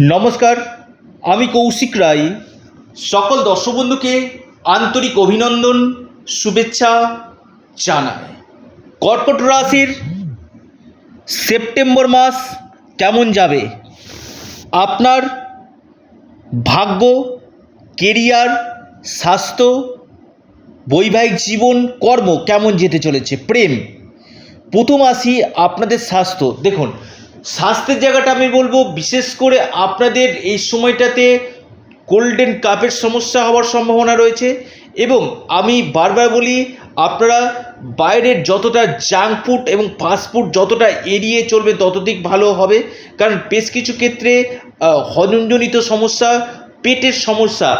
নমস্কার, আমি কৌশিক রায়। সকল দর্শকবন্ধুকে আন্তরিক অভিনন্দন, শুভেচ্ছা জানাই। কর্কট রাশির সেপ্টেম্বর মাস কেমন যাবে? আপনার ভাগ্য, কেরিয়ার, স্বাস্থ্য, বৈবাহিক জীবন, কর্ম কেমন যেতে চলেছে? প্রেম। প্রথম আসি আপনাদের স্বাস্থ্য। দেখুন স্বাস্থ্যের জায়গাটা আমি বলব, বিশেষ করে আপনাদের এই সময়টাতে গোল্ডেন কাপের সমস্যা হওয়ার সম্ভাবনা রয়েছে এবং আমি বারবার বলি, আপনারা বাইরের যতটা জাঙ্ক ফুড এবং ফাস্টফুড যতটা এড়িয়ে চলবে ততদিক ভালো হবে। কারণ বেশ কিছু ক্ষেত্রে হজমজনিত সমস্যা, পেটের সমস্যা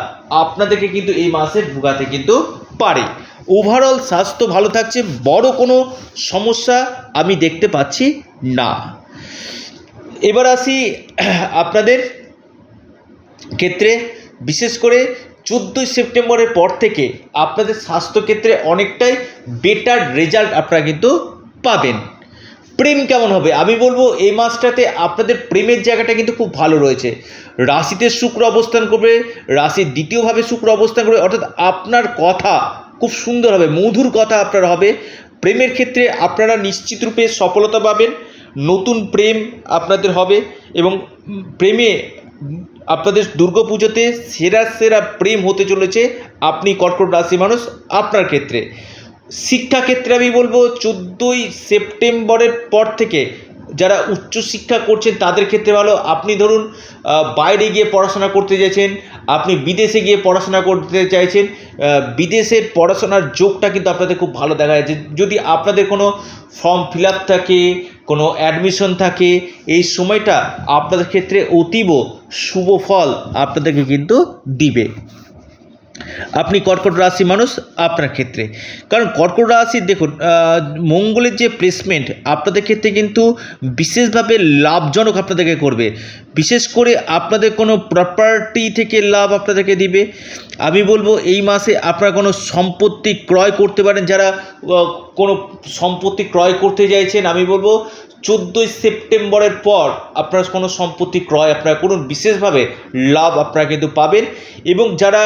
আপনাদেরকে কিন্তু এই মাসে ভোগাতে কিন্তু পারে। ওভারঅল স্বাস্থ্য ভালো থাকছে, বড় কোনো সমস্যা আমি দেখতে পাচ্ছি না। এবার আসি আপনাদের ক্ষেত্রে, বিশেষ করে চোদ্দোই সেপ্টেম্বরের পর থেকে আপনাদের স্বাস্থ্যক্ষেত্রে অনেকটাই বেটার রেজাল্ট আপনারা কিন্তু পাবেন। প্রেম কেমন হবে? আমি বলব, এই মাসটাতে আপনাদের প্রেমের জায়গাটা কিন্তু খুব ভালো রয়েছে। রাশিতে শুক্র অবস্থান করবে, রাশির দ্বিতীয়ভাবে শুক্র অবস্থান করবে, অর্থাৎ আপনার কথা খুব সুন্দর হবে, মধুর কথা আপনার হবে। প্রেমের ক্ষেত্রে আপনারা নিশ্চিত রূপে সফলতা পাবেন। নতুন প্রেম আপনাদের হবে এবং প্রেমে আপনাদের দুর্গাপুজোতে সেরা সেরা প্রেম হতে চলেছে আপনি কর্কট রাশি মানুষ আপনার ক্ষেত্রে। শিক্ষাক্ষেত্রে আমি বলব চোদ্দোই সেপ্টেম্বরের পর থেকে যারা উচ্চশিক্ষা করছেন তাদের ক্ষেত্রে ভালো। আপনি ধরুন বাইরে গিয়ে পড়াশোনা করতে চাইছেন, আপনি বিদেশে গিয়ে পড়াশোনা করতে চাইছেন বিদেশের পড়াশোনার যোগটা কিন্তু আপনাদের খুব ভালো দেখা যাচ্ছে। যদি আপনাদের কোনো ফর্ম ফিল আপ থাকে কোনো অ্যাডমিশন থাকে, এই সময়টা আপনাদের ক্ষেত্রে অতীব শুভ ফল আপনাদেরকে কিন্তু দিবে। আপনি কর্কট রাশি মানুষ আপনার ক্ষেত্রে। কারণ কর্কট রাশি দেখুন মঙ্গলের যে প্লেসমেন্ট আপনাদের ক্ষেত্রে কিন্তু বিশেষভাবে লাভজনক আপনাদেরকে করবে। বিশেষ করে আপনাদের কোনো প্রপার্টি থেকে লাভ আপনাদেরকে দিবে। আমি বলব, এই মাসে আপনারা কোনো সম্পত্তি ক্রয় করতে পারেন, যারা কোনো সম্পত্তি ক্রয় করতে চাইছেন, আমি বলব, চোদ্দোই সেপ্টেম্বরের পর আপনার কোনো সম্পত্তি ক্রয় আপনারা করুন। বিশেষভাবে লাভ আপনারা কিন্তু পাবেন এবং যারা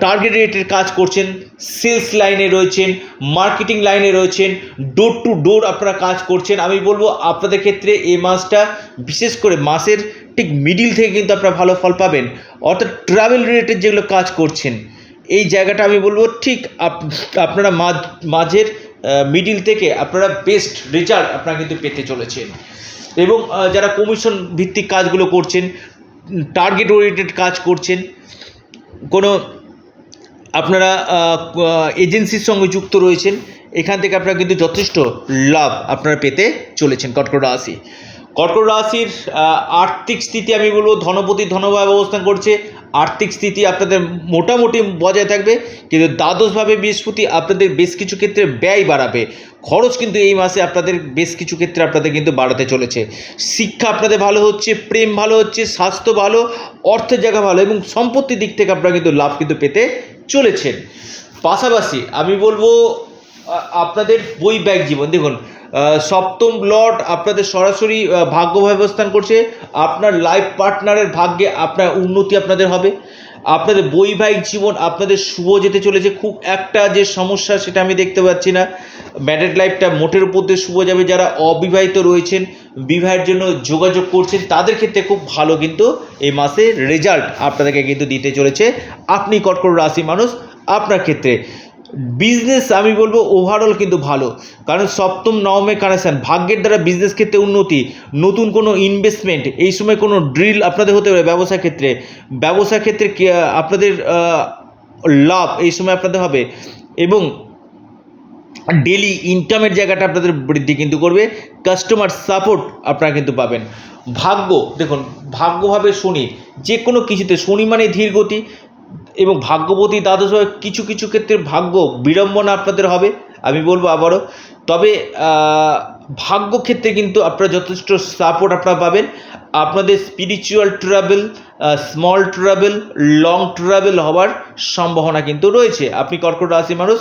টার্গেট রেটের কাজ করছেন সেলস লাইনে রয়েছেন মার্কেটিং লাইনে রয়েছেন ডোর টু ডোর আপনারা কাজ করছেন। আমি বলব আপনাদের ক্ষেত্রে এই মাসটা বিশেষ করে মাসের ঠিক মিডিল থেকে কিন্তু আপনারা ভালো ফল পাবেন। অর্থাৎ ট্রাভেল রিলেটেড যেগুলো কাজ করছেন, এই জায়গাটা আমি বলব ঠিক আপ- আপনারা মাঝ, মাঝের মিডিল থেকে আপনারা বেস্ট রেজাল্ট আপনারা কিন্তু পেতে চলেছেন। এবং যারা কমিশন ভিত্তিক কাজগুলো করছেন টার্গেট ওরিয়েন্টেড কাজ করছেন কোনো, আপনারা এজেন্সির সঙ্গে যুক্ত রয়েছেন, এখান থেকে আপনারা কিন্তু যথেষ্ট লাভ আপনারা পেতে চলেছেন কর্কট রাশি। কর্কট রাশির আর্থিক স্থিতি আমি বলব, ধনপতি ধনভাবে অবস্থান করছে আর্থিক স্থিতি আপনাদের মোটামুটি বজায় থাকবে, কিন্তু দ্বাদশভাবে বৃহস্পতি আপনাদের বেশ কিছু ক্ষেত্রে ব্যয় বাড়াবে। খরচ কিন্তু এই মাসে আপনাদের বেশ কিছু ক্ষেত্রে আপনাদের কিন্তু বাড়াতে চলেছে। শিক্ষা আপনাদের ভালো হচ্ছে, প্রেম ভালো হচ্ছে, স্বাস্থ্য ভালো, অর্থের জায়গা ভালো এবং সম্পত্তির দিক থেকে আপনারা কিন্তু লাভ কিন্তু পেতে চলেছেন। পাশাপাশি আমি বলব আপনাদের বৈবাহিক জীবন। দেখুন সপ্তম লর্ড আপনাদের সরাসরি ভাগ্য ব্যবস্থান করছে। আপনার লাইফ পার্টনারের ভাগ্যে আপনার উন্নতি আপনাদের হবে। আপনাদের বৈবাহিক জীবন আপনাদের শুভ যেতে চলেছে। খুব একটা যে সমস্যা সেটা আমি দেখতে পাচ্ছি না। ম্যারেড লাইফটা মোটের উপর দিয়ে শুভ যাবে। যারা অবিবাহিত রয়েছেন, বিবাহের জন্য যোগাযোগ করছেন, তাদের ক্ষেত্রে খুব ভালো কিন্তু এই মাসে রেজাল্ট আপনাদেরকে কিন্তু দিতে চলেছে। আপনি কর্কট রাশি মানুষ, আপনার ক্ষেত্রে বিজনেস আমি বলব ওভারঅল কিন্তু ভালো। কারণ সপ্তম, নবমে কানেকশান ভাগ্যের দ্বারা বিজনেস ক্ষেত্রে উন্নতি, নতুন কোনো ইনভেস্টমেন্ট এই সময় কোনো ড্রিল আপনাদের হতে পারে ব্যবসা ক্ষেত্রে। ব্যবসা ক্ষেত্রে আপনাদের লাভ এই সময় আপনাদের হবে। এবং ডেলি ইনকামের জায়গাটা আপনাদের বৃদ্ধি কিন্তু করবে। কাস্টমার সাপোর্ট আপনারা কিন্তু পাবেন। ভাগ্য, দেখুন, ভাগ্যভাবে শনি যে কোনো কিছুতে, শনি মানে ধীর গতি এবং ভাগ্যবতী দ্বাদশ কিছু কিছু ক্ষেত্রে ভাগ্য বিড়ম্বনা আপনাদের হবে, আমি বলব আবারও। তবে ভাগ্য ক্ষেত্রে কিন্তু আপনারা যথেষ্ট সাপোর্ট আপনারা পাবেন। আপনাদের spiritual travel small travel long travel হওয়ার সম্ভাবনা কিন্তু রয়েছে। আপনি কর্কট রাশি মানুষ,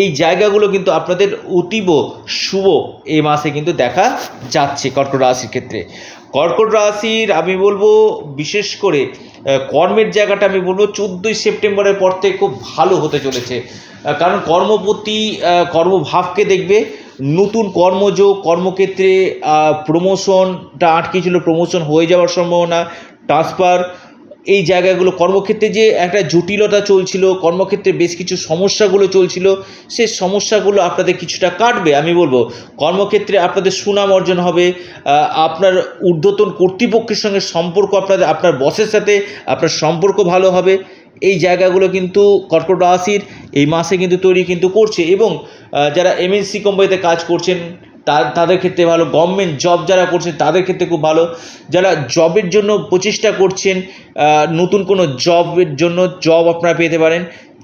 এই জায়গাগুলো কিন্তু আপনাদের অতীব শুভ এই মাসে কিন্তু দেখা যাচ্ছে কর্কট রাশির ক্ষেত্রে। কর্কট রাশির আমি বলব বিশেষ করে কর্মের জায়গাটা আমি বলব চোদ্দোই সেপ্টেম্বরের পর থেকে খুব ভালো হতে চলেছে। কারণ কর্মপতি কর্মভাবকে দেখবে নতুন কর্মযোগ, কর্মক্ষেত্রে প্রমোশনটা আটকে ছিল প্রমোশন হয়ে যাওয়ার সম্ভাবনা ট্রান্সফার এই জায়গাগুলো, কর্মক্ষেত্রে যে একটা জটিলতা চলছিল, কর্মক্ষেত্রে বেশ কিছু সমস্যাগুলো চলছিল সেই সমস্যাগুলো আপনাদের কিছুটা কাটবে, আমি বলব। কর্মক্ষেত্রে আপনাদের সুনাম অর্জন হবে আপনার ঊর্ধ্বতন কর্তৃপক্ষের সঙ্গে সম্পর্ক আপনাদের, আপনার বসের সাথে আপনার সম্পর্ক ভালো হবে। এই জায়গাগুলো কিন্তু কর্কট রাশির এই মাসে কিন্তু তৈরি কিন্তু করছে এবং যারা এমএনসি কোম্পানিতে কাজ করছেন তাদের ক্ষেত্রে ভালো গভর্নমেন্ট জব যারা করছেন, তাদের ক্ষেত্রে খুব ভালো। যারা জবের জন্য প্রচেষ্টা করছেন নতুন কোনো জবের জন্য জব আপনারা পেতে পারেন।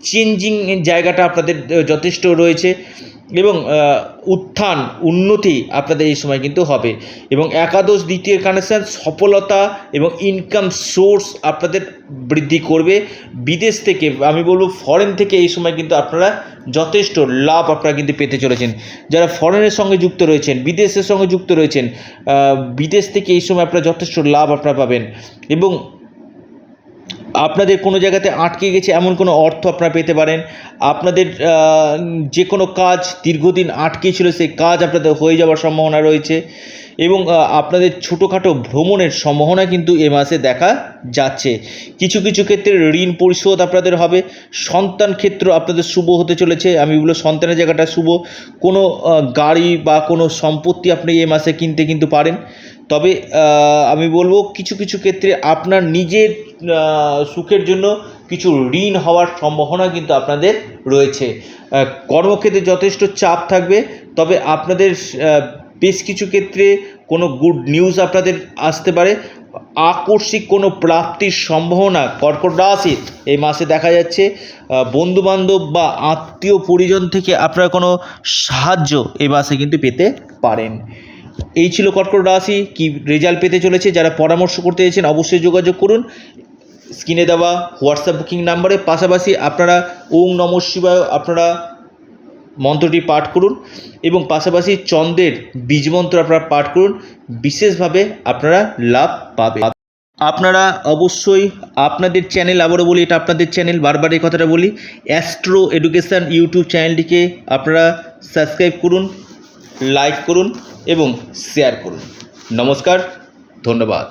চেঞ্জিং জায়গাটা আপনাদের যথেষ্ট রয়েছে। এবং উত্থান, উন্নতি আপনাদের এই সময় কিন্তু হবে। এবং একাদশ, দ্বিতীয় কানেকশান সফলতা এবং ইনকাম সোর্স আপনাদের বৃদ্ধি করবে। বিদেশ থেকে, আমি বলব ফরেন থেকে এই সময় কিন্তু আপনারা যথেষ্ট লাভ আপনারা কিন্তু পেতে চলেছেন। যারা ফরেনের সঙ্গে যুক্ত রয়েছেন, বিদেশের সঙ্গে যুক্ত রয়েছেন বিদেশ থেকে এই সময় আপনারা যথেষ্ট লাভ আপনারা পাবেন। এবং আপনাদের কোনো জায়গাতে আটকে গেছে এমন কোনো অর্থ আপনারা পেতে পারেন? আপনাদের যে কোনো কাজ দীর্ঘদিন আটকে ছিল সেই কাজ আপনাদের হয়ে যাওয়ার সম্ভাবনা রয়েছে এবং আপনাদের ছোটোখাটো ভ্রমণের সম্ভাবনা কিন্তু এ মাসে দেখা যাচ্ছে। কিছু কিছু ক্ষেত্রে ঋণ পরিশোধ আপনাদের হবে। সন্তান ক্ষেত্র আপনাদের শুভ হতে চলেছে। আমি বলব সন্তানের জায়গাটা শুভ। কোনো গাড়ি বা কোনো সম্পত্তি আপনি এ মাসে কিনতে কিন্তু পারেন। তবে আমি বলব কিছু কিছু ক্ষেত্রে আপনার নিজের সুখের জন্য কিছু ঋণ হওয়ার সম্ভাবনা কিন্তু আপনাদের রয়েছে। কর্মক্ষেত্রে যথেষ্ট চাপ থাকবে, তবে আপনাদের বেশ কিছু ক্ষেত্রে কোনো গুড নিউজ আপনাদের আসতে পারে। আকস্মিক কোনো প্রাপ্তির সম্ভাবনা কর্কট রাশির এই মাসে দেখা যাচ্ছে। বন্ধু বান্ধব বা আত্মীয় পরিজন থেকে আপনারা কোনো সাহায্য এই মাসে কিন্তু পেতে পারেন। এই ছিল কর্কট রাশি, কি রেজাল্ট পেতে চলেছে, যারা পরামর্শ করতে চাইছেন অবশ্যই যোগাযোগ করুন। স্ক্রিনে দেওয়া হোয়াটসঅ্যাপ বুকিং নাম্বারে, পাশাপাশি আপনারা ওং নম শিবায় আপনারা মন্ত্রটি পাঠ করুন এবং পাশাপাশি চন্দ্রের বীজ মন্ত্র আপনারা পাঠ করুন, বিশেষভাবে আপনারা লাভ পাবে আপনারা অবশ্যই আপনাদের চ্যানেল আবারও বলি, এটা আপনাদের চ্যানেল বারবার এই কথাটা বলি অ্যাস্ট্রো এডুকেশান ইউটিউব চ্যানেলটিকে আপনারা সাবস্ক্রাইব করুন লাইক করুন এবং শেয়ার করুন। নমস্কার, ধন্যবাদ।